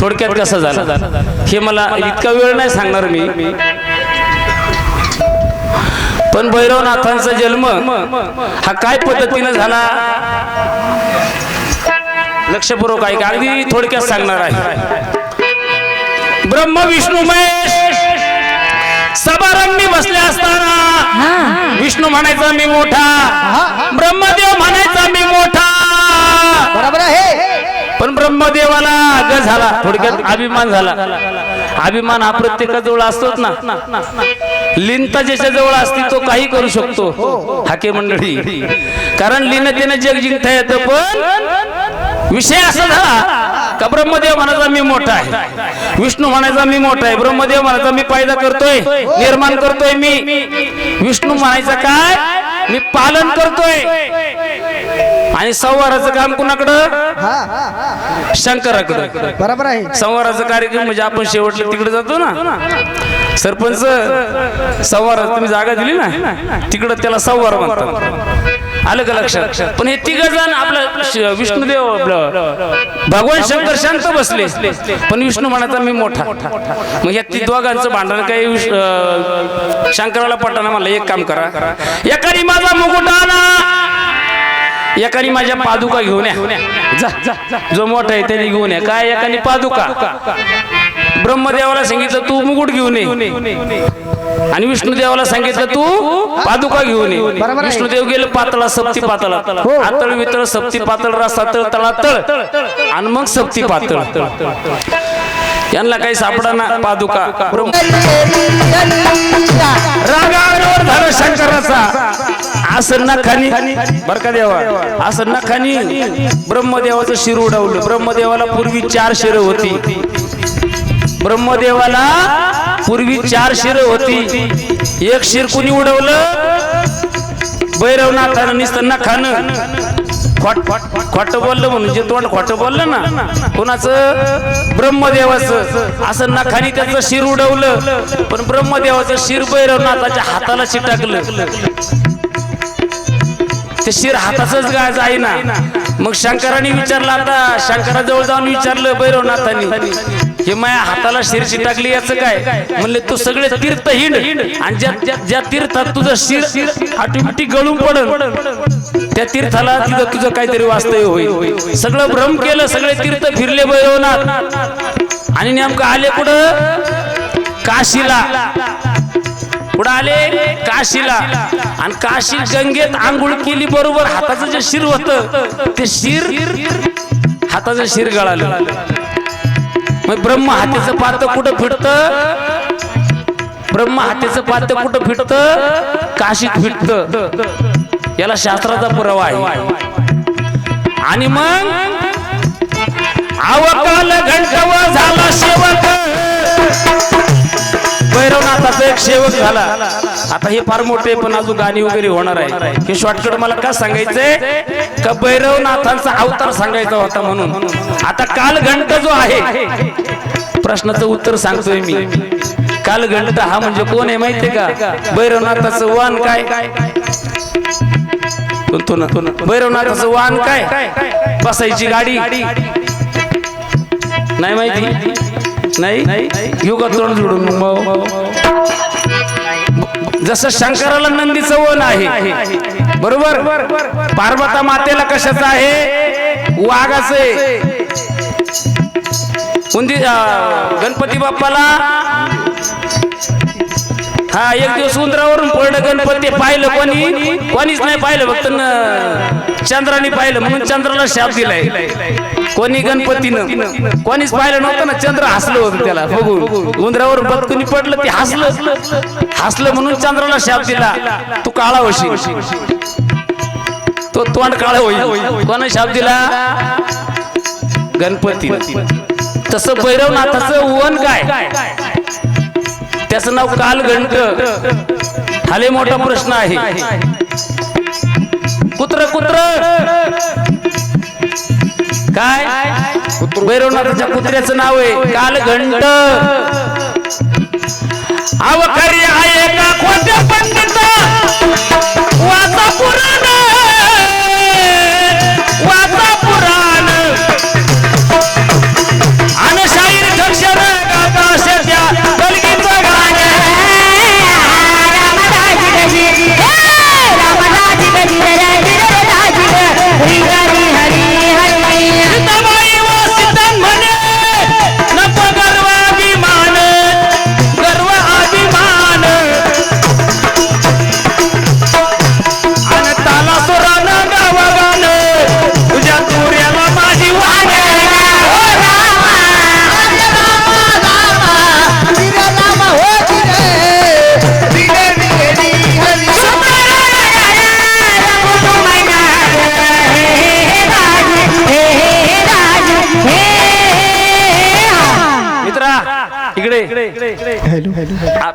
थोडक्यात कसा झाला? हे मला इतका वेळ नाही सांगणार मी. पण भैरवनाथांचा जन्म हा काय पद्धतीनं झाला? लक्षपूर्वक ऐका. अगदी थोडक्यात सांगणार आहे. ब्रह्म विष्णू महेश सभारंगी बसले असताना विष्णू म्हणायचा मी मोठा. ब्रह्मदेव म्हणायचा मी मोठा. बरोबर आहे. पण ब्रह्मदेवाला ग झाला थोडक्यात अभिमान झाला. अभिमान हा प्रत्येकाजवळ असतोच ना. लिनता ज्याच्या जवळ असती तो काही करू शकतो. हाके मंडळी. कारण लिनतेने जग जिंकता येतं पण विषय असा झाला का ब्रह्मदेव म्हणायचा मी मोठा आहे. विष्णू म्हणायचा मी मोठा आहे. ब्रह्मदेव म्हणायचा मी पैदा करतोय निर्माण करतोय मी. विष्णू म्हणायचा काय? मी पालन करतोय. आणि संवाराचं काम कुणाकडं? हा. शंकराकडे. बरोबर आहे. संवाराचा कार्यक्रम म्हणजे आपण शेवटला तिकडे जातो ना? सरपंच संवार तुम्ही जागा दिली ना? तिकडं त्याला संवार म्हणतात. आलं का लक्षात? पण हे तिघ जण आपलं विष्णुदेव आपलं भगवान शंकर शांत बसले. पण विष्णू म्हणायचा मी मोठा. मग या ती दोघांचं भांडण काही शंकराला पटाना मला एक काम करा. एकाने माझा मुकुट आणा. एकाने माझ्या पादुका घेऊन या. जा मोठा आहे त्याने घेऊन या. काय एकाने पादुका? ब्रह्मदेवाला सांगितलं तू मुकुट घेऊन ये. आणि विष्णुदेवाला सांगितलं तू पादुका घेऊन ये. विष्णुदेव गेले पातळा सप्ती पातळा. आतळ वितळ सप्ती पातळ रस्ता तळ तळा तळ आणि मग सप्ती पातळ. यांना काही सापडा पादुका. ब्रह्म रागावर शंकराचा असं नखानी बर का देवा? असं नखानी ब्रह्मदेवाचं शिर उडवलं. ब्रह्मदेवाला पूर्वी चार शिर होती. ब्रह्मदेवाला पूर्वी चार शिर होती. एक शिर कुणी उडवलं? भैरवनाथानं नुसतं नखानं खोट खोट बोललं म्हणून जे तोंड खोट बोललं ना कोणाचं ब्रह्मदेवाचं असं नखानी त्याचं शिर उडवलं पण ब्रह्मदेवाचं शिर भैरवनाथाच्या हाताला चिटाकलं ते शिर हाताच गाय जाईना मग शंकराने विचारलं आता शंकराजवळ जाऊन विचारलं भैरवनाथांनी हे माया हाताला शिरची टाकली याचं काय? म्हणले तू सगळे तीर्थ हिंड आणि ज्या ज्या- तीर्थात तुझं शिर ऑटोमॅटिक गळून पडल त्या तीर्थाला तिथं तुझं काहीतरी वास्तव्य होईल. सगळं भ्रम केलं सगळे तीर्थ फिरले भैरवनाथ. आणि नेमकं आले कुठं? काशीला. पुढे आले? काशीला. आणि काशी गंगेत आंघोळ केली बरोबर हाताचं जे शिर होत ते शिर हाताचं शिर गळालं. मग ब्रह्म हातीचं पात कुठं फिटत? ब्रह्म हातीचं पात कुठं फिटत? काशीत फिटत. याला शास्त्राचा पुरावा आहे. आणि मग? अवकाल घंटव झाला शेवट. भैरवनाथाचा एक सेवक झाला. आता हे फार मोठे पण अजून गाणी वगैरे होणार आहे. हे शॉर्टकट मला का सांगायचंय? का भैरवनाथांचा अवतार सांगायचा होता म्हणून? आता कालघंट जो आहे प्रश्नाचं उत्तर सांगतोय मी. कालघंट हा म्हणजे कोण आहे माहितीये का? भैरवनाथाचं वान काय? ना ना भैरवनाथाचं वाहन काय? बसायची गाडी. नाही माहिती? नाही? घेऊ का तोंड जोडून मग. जसं शंकराला नंदीचं वन आहे. बरोबर? पार्वता मातेला कशाचं आहे? वाघाचं आहे. उंदी गणपती बाप्पाला? हा एक दिवस उंदरावरून पडलं गणपती पाहिलं कोणी? कोणीच नाही पाहिलं फक्त चंद्राने पाहिलं म्हणून चंद्राला शाप दिलाय. कोणी गणपतीनं कोणीच पाहिलं नव्हतं ना चंद्र हसलं होतं त्याला बघून. उंदरावर बदकुनी पडलं ते हसलं. हसलं म्हणून चंद्राला शाप दिला. तू काळा होशी तो तोंड काळा होईल. कोणा शाप दिला? गणपती तसं भैरवनाथाचं वन काय? त्याचं नाव कालघंट हा हाले मोठा प्रश्न आहे. कुत्र कुत्र? काय? भैरवनाथाच्या कुत्र्याचं नाव आहे कालघंट. अवकारी आहे का? खोट्या पंडित?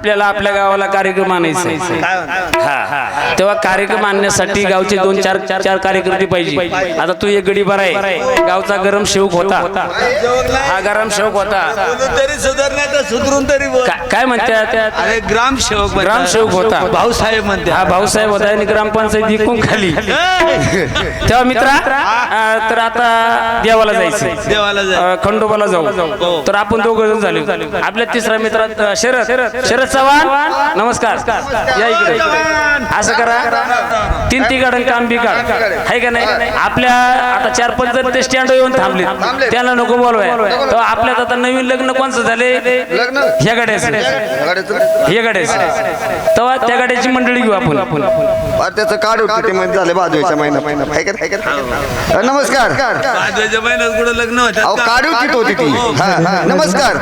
आपल्याला आपल्या गावाला कार्यक्रम आणायचा हा हा. तेव्हा कार्यक्रम आणण्यासाठी गावचे दोन चार चार कार्यकर्ते पाहिजे. आता तू एक गडी बरा आहे. गावचा गरम शेवक होता. हा गरम शेवक होता. तरी सुधारणार तर सुधरून तरी बोल. का- काय म्हणतात अरे ग्रामसेवक म्हणतात. ग्रामसेवक होता. भाऊसाहेब म्हणते. हा भाऊसाहेब होता आणि ग्रामपंचायत जिंकून खाली. तेव्हा मित्रा अं, तर आता देवाला जायचं देवाला अं, खंडोबाला जाऊ. तर आपण दोघ जण झाले. आपल्या तिसऱ्या मित्रात अं, शरद. शरद. चव्हाण. नमस्कार. या इकडे असं करा. तीन तिघाडन काम बिघाड आहे का नाही? आपल्या आता चार पाच जण ते स्टँड येऊन थांबले. त्यांना नको बोलवाय. तर आपल्यात आता नवीन लग्न कोणचं झाले? लग्न? ह्या गाड्याचं. हे गाड्याचं. तेव्हा त्या गाड्याची मंडळी घेऊ आपण. आपण त्याचं कार्ड होतं ते मध्ये झाले बाजूच्या महिना हाय हाय का? नमस्कार. पाचव्याच्या महिन्यात कुठं लग्न काढू होती ती हा, हा. नमस्कार.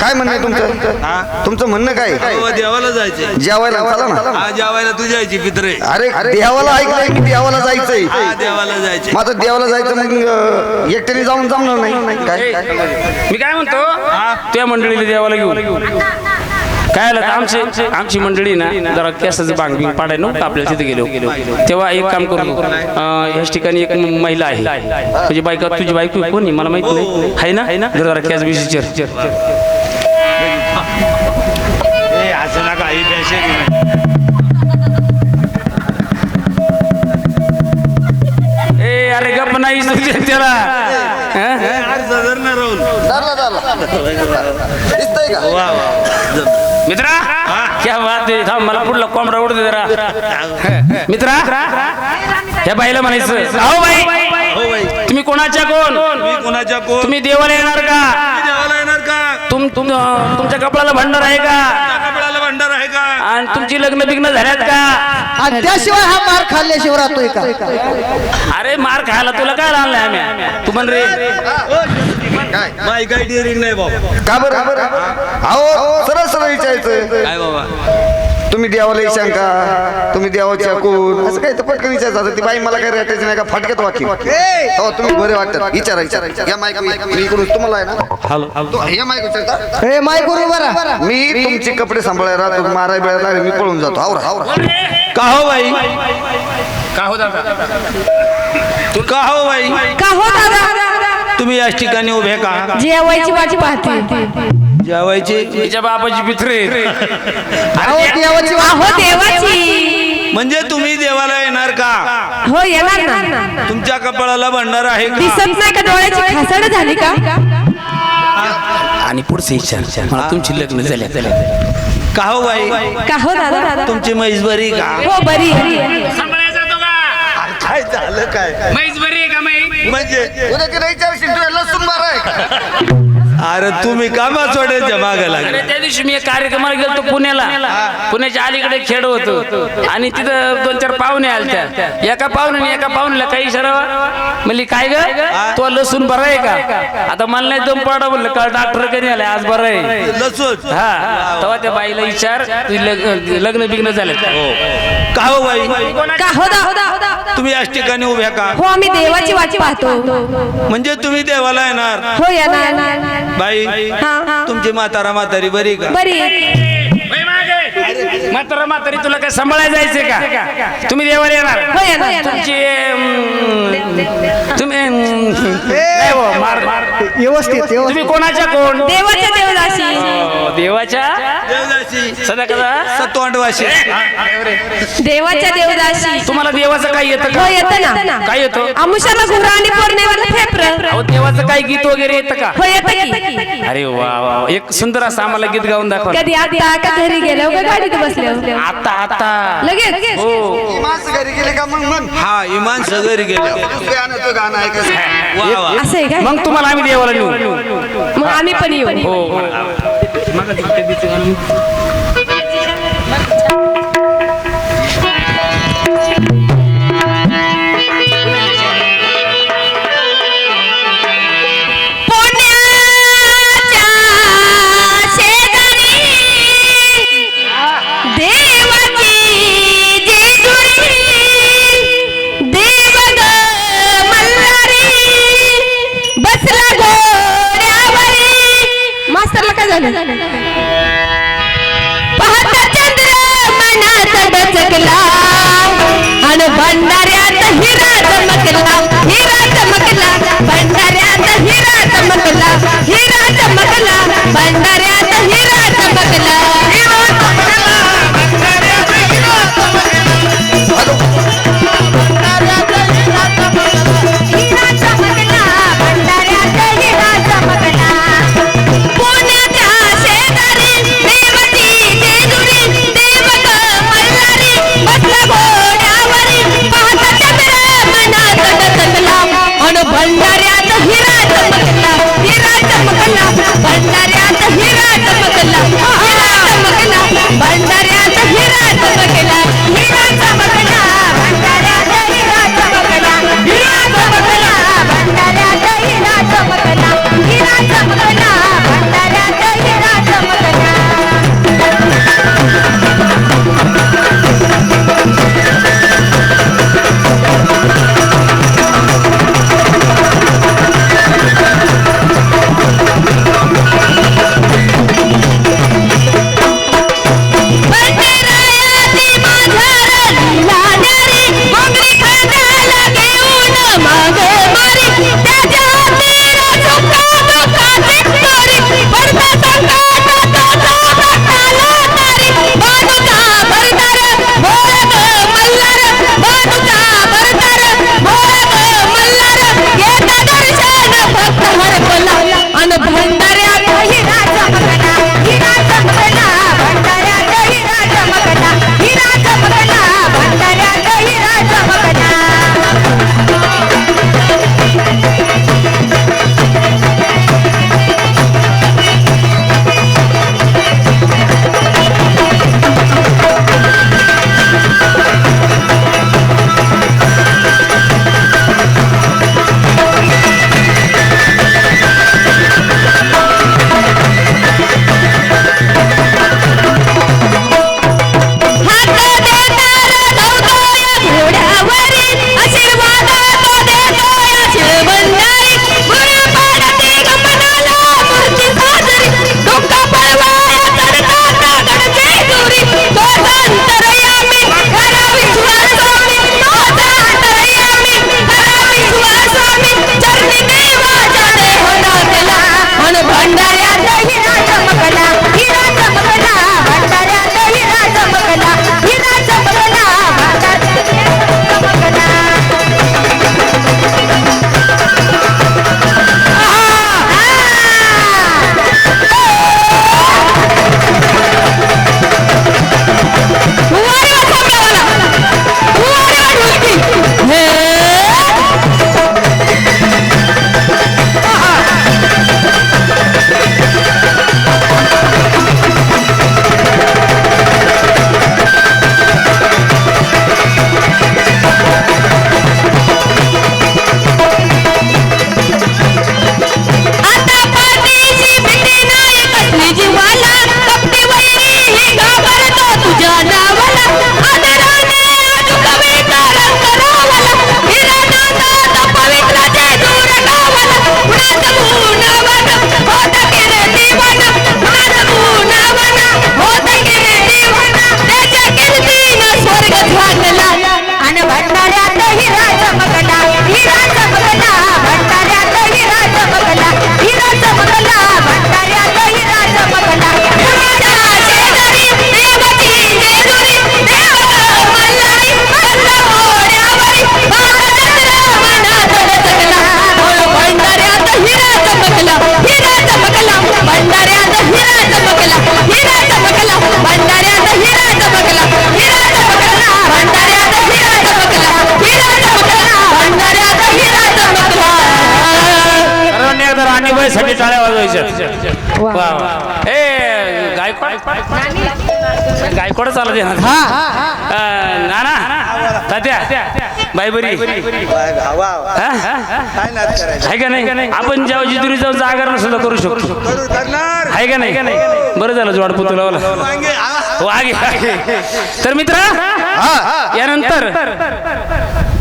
काय म्हणणं तुमचं? तुमचं म्हणणं काय? हो, देवाला जायचे जेवायला हा जेवायला तू जायची. पित्रे. अरे देवाला ऐकलंय की देवाला जायचंय? हा देवाला जायचे आता देवाला जायचं मग एकट्याने जाऊन जमणार नाही. काय? मी काय म्हणतो? त्या मंडळीला देवाला घेऊ काय आलं आमची आमची मंडळी ना जरा केसाचं बांग बिंग पाडाय नव्हतं आपल्या तिथे गेलो? तेव्हा एक काम करू अं, याच ठिकाणी एक महिला आहे. म्हणजे बायका तुझी बायको आहे कोणी मला माहीत नाही. आहे ना? आहे ना जरा केस बिशी चर असं नका ही अरे गप नाही तुझ्या त्याला. हं? मित्रा क्या बात आहे. थांब मला पुढला कोंबडा उडू दे जरा. मित्रा ह्या बाईला म्हणायचं अहो बाई हो बाई. तुम्ही कोणाच्या कोण? कोणाच्या कोण? तुम्ही देवाला येणार का? देवाला येणार का? तुम तुमच्या कपड्याला भंडार आहे का? भंडार आहे का? आणि तुमची लग्न बिग्न झाल्यात का? आणि त्याशिवाय हा मार खाल्ल्याशिवाय राहतोय का? अरे मार खायला तुला काय आणलंय आम्ही? तू म्हण रे. काय माई काय डिअरिंग नाही बाबा का बरं? अहो सरळ सरळ विचारायचं. काय बाबा? तुम्ही देवाला येशान का तुम्ही देवाच्या कोण असं काय तर पटकन विचारायचं ती बाई मला काय रेटायची नाही का फाटक्यात वाकी हो! तुम्ही बरे वाटतात. विचारा विचारा. या माईक मी इकडून तुम्हाला आहे ना? हॅलो तो- या माईक विचारता हे माय मी तुमचे कपडे सांभाळायला राहतो. माराय बिळायला लागले, मी पळून जातो. आवरा आवरा का हो बाई? का हो दादा? तू का हो बाई का हो दादा? तुम्ही याच ठिकाणी उभे का? जेवायची वाटी पाहते. जेवायची? तिच्या बाबाची पित्रे. अहो देवाची वा- अहो देवाची. म्हणजे तुम्ही देवाला येणार का? हो येणार ना. तुमच्या कपाळाला भंडार आहे का? दिसत नाही का डोळ्याची? खासड झाली का? आणि पुढचे विचार. मला तुमची लग्न झाल्या का हो बाई? का हो दादा? तुमची म्हैस बरी का? हो बरी काय? काय बरी आहे का माई म्हणजे? उद्या तिला विचारशील तुला लसूण मारा आहे. का अरे तुम्ही कामा सोडायच्या मागे लागले. अरे त्या दिवशी मी एक कार्यक्रमाला गेलो पुण्याला. पुण्याच्या अलीकडे खेड होतो. आणि तिथं दोन चार पाहुणे आलत्या एका पाहुण्याने एका पाहुण्याला काही इशारा म्हणली काय ग? तो लसूण बरं आहे का? आता मला नाही दम पडा म्हणलं का डॉक्टर कधी आलाय आज बरं आहे. लसूण? हा. तेव्हा त्या बाईला विचार लग्न बिग्न झालं का? हो. बाई? का हो तुम्ही याच ठिकाणी उभ्या का? हो आम्ही देवाची वाटी पाहतो. म्हणजे तुम्ही देवाला येणार? हो येणार. बाई हा. तुमची म्हातारा म्हातारी बरी का बरी म्हातारा म्हातारी तुला काय सांभाळायला जायचंय का? तुम्ही देवाला येणार? हो येणार तुमची तुम्ही व्यवस्थित व्यवस्थित. कोणाच्या कोण? देवाच्या देवदासी. हो, देवाच्या? देवदासी. सदा कदा सत्वांडवाशी देवाच्या देवदासी. तुम्हाला देवाचं काय येतं हो का येतं ना. काय येतं? आमुषाला घुरा आणि पौर्णिमेला फेपर अहो देवाचं काय गीत वगैरे येतं का? हो येतं की. अरे वा वा. एक सुंदर असं आम्हाला गीत गाऊन दाखवा. कधी आता का घरी गेलो का गाडीत बसलो आता आता. लगेच हो. घरी गेले का मग मग? हा इमान सगरी गेल्या गाणं तो गाणं ऐकायचं. वा वा. असं आहे काय? मग तुम्हाला आम्ही देवाला नेऊ. मग आम्ही पण येऊ. हो पुण्याच्या आपण जेव्हा जिजुरी जाऊन जागरण सुद्धा करू शकतो. आहे का नाही? बरं झालं जोडपू तुला लावला. हो, तर मित्र यानंतर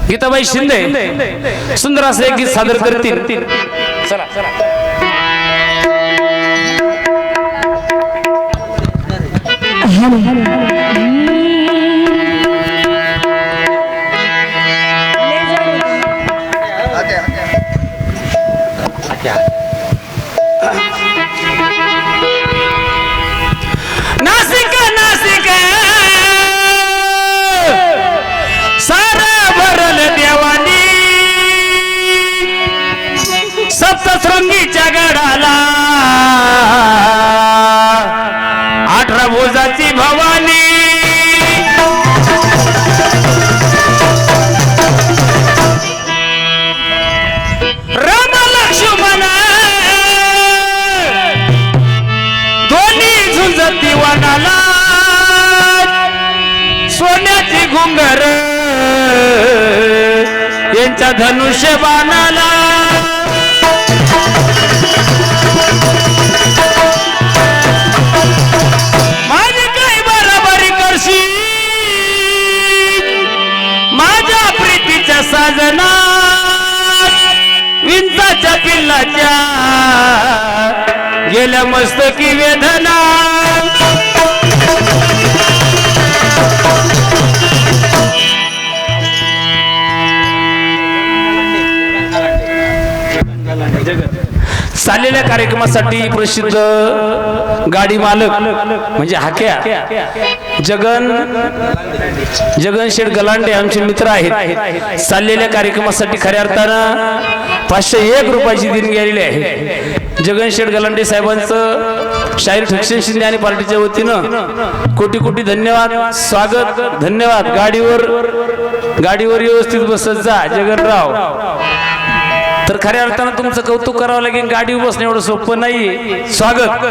गीताबाई शिंदे सुंदर असं एक गीत सादर करतील. चला. Jalo, jalo, jalo. यांच्या धनुष्य बाणाला. माझी काय बराबरी करशील? माझ्या प्रीतीच्या साजना विंचाच्या पिल्लाच्या गेल्या मस्तकी वेदना चाललेल्या कार्यक्रमासाठी प्रसिद्ध गाडी मालक म्हणजे हाक्या. जगन जगन शेठ गलांडे आमचे मित्र आहेत. चाललेल्या कार्यक्रमासाठी खऱ्या अर्थानं पाचशे एक रुपयाची दिन गेलेली आहे. जगन शेठ गलांडे साहेबांचं शाहीर ठक्षण शिंदे आणि पार्टीच्या वतीनं कोटी कोटी धन्यवाद स्वागत धन्यवाद. गाडीवर गाडीवर व्यवस्थित बसत जा जगनराव. तर खऱ्या अर्थानं तुमचं कौतुक करावं लागेल. गाडी बसणं एवढं सोपं नाही स्वागत.